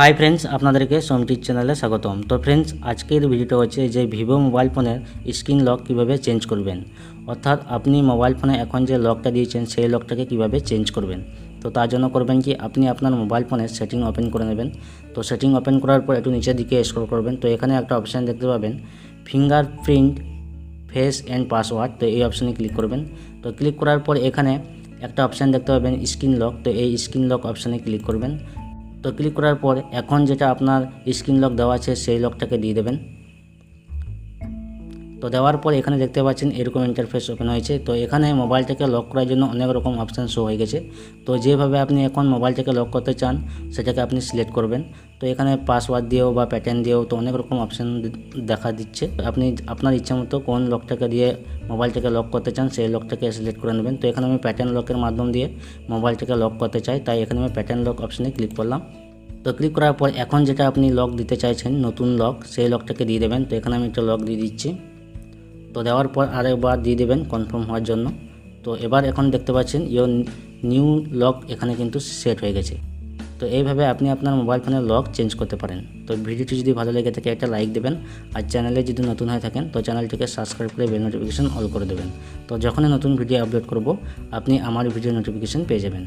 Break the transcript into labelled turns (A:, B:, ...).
A: Hi friends আপনাদেরকে সোমটির চ্যানেলে স্বাগতম। তো ফ্রেন্ডস আজকের ভিডিওটা হচ্ছে যে ভিভো মোবাইল ফোনের স্ক্রিন লক কীভাবে চেঞ্জ করবেন। অর্থাৎ আপনি মোবাইল ফোনে এখন যে লকটা দিয়েছেন, সেই লকটাকে কীভাবে চেঞ্জ করবেন। তো তার জন্য করবেন কি, আপনি আপনার মোবাইল ফোনের সেটিং ওপেন করে নেবেন। তো সেটিং ওপেন করার পর একটু নিচের দিকে স্ক্রল করবেন। তো এখানে একটা অপশান দেখতে পাবেন ফিঙ্গারপ্রিন্ট ফেস অ্যান্ড পাসওয়ার্ড তো এই অপশানে ক্লিক করবেন। তো ক্লিক করার পর এখানে একটা অপশান দেখতে পাবেন স্ক্রিন লক তো এই স্ক্রিন লক অপশানে ক্লিক করবেন। তো ক্লিক করার পর এখন যেটা আপনার স্ক্রিন লক দেওয়া আছে, সেই লকটাকে দিয়ে দেবেন। তো দেওয়ার পর এখানে দেখতে পাচ্ছেন এরকম ইন্টারফেস ওপেন হয়েছে। তো এখানে মোবাইলটাকে লক করার জন্য অনেক রকম অপশান শো হয়ে গেছে। তো যেভাবে আপনি এখন মোবাইলটাকে লক করতে চান, সেটাকে আপনি সিলেক্ট করবেন। তো এখানে পাসওয়ার্ড দিয়েও বা প্যাটার্ন দিয়েও তো অনেক রকম অপশান দেখা দিচ্ছে। আপনি আপনার ইচ্ছা মতো কোন লকটাকে দিয়ে মোবাইলটাকে লক করতে চান, সেই লকটাকে সিলেক্ট করে নেবেন। তো এখানে আমি প্যাটার্ন লকের মাধ্যম দিয়ে মোবাইলটাকে লক করতে চাই, তাই এখানে আমি প্যাটার্ন লক অপশানে ক্লিক করলাম। তো ক্লিক করার পর এখন যেটা আপনি লক দিতে চাইছেন, নতুন লক সেই লকটাকে দিয়ে দেবেন। তো এখানে আমি একটা লক দিয়ে দিচ্ছি। তো দেওয়ার পর আরেকবার দিয়ে দেবেন কনফার্ম হওয়ার জন্য। তো এবার এখন দেখতে পাচ্ছেন ইয়োর নিউ লক এখানে কিন্তু সেট হয়ে গেছে। তো এইভাবে আপনি আপনার মোবাইল ফোনের লক চেঞ্জ করতে পারেন। তো ভিডিওটি যদি ভালো লেগে থাকে, একটা লাইক দেবেন। আর চ্যানেলে যদি নতুন হয়ে থাকেন, তো চ্যানেলটিকে সাবস্ক্রাইব করে বেল নোটিফিকেশন অল করে দেবেন। তো যখনই নতুন ভিডিও আপলোড করব, আপনি আমার ভিডিও নোটিফিকেশন পেয়ে যাবেন।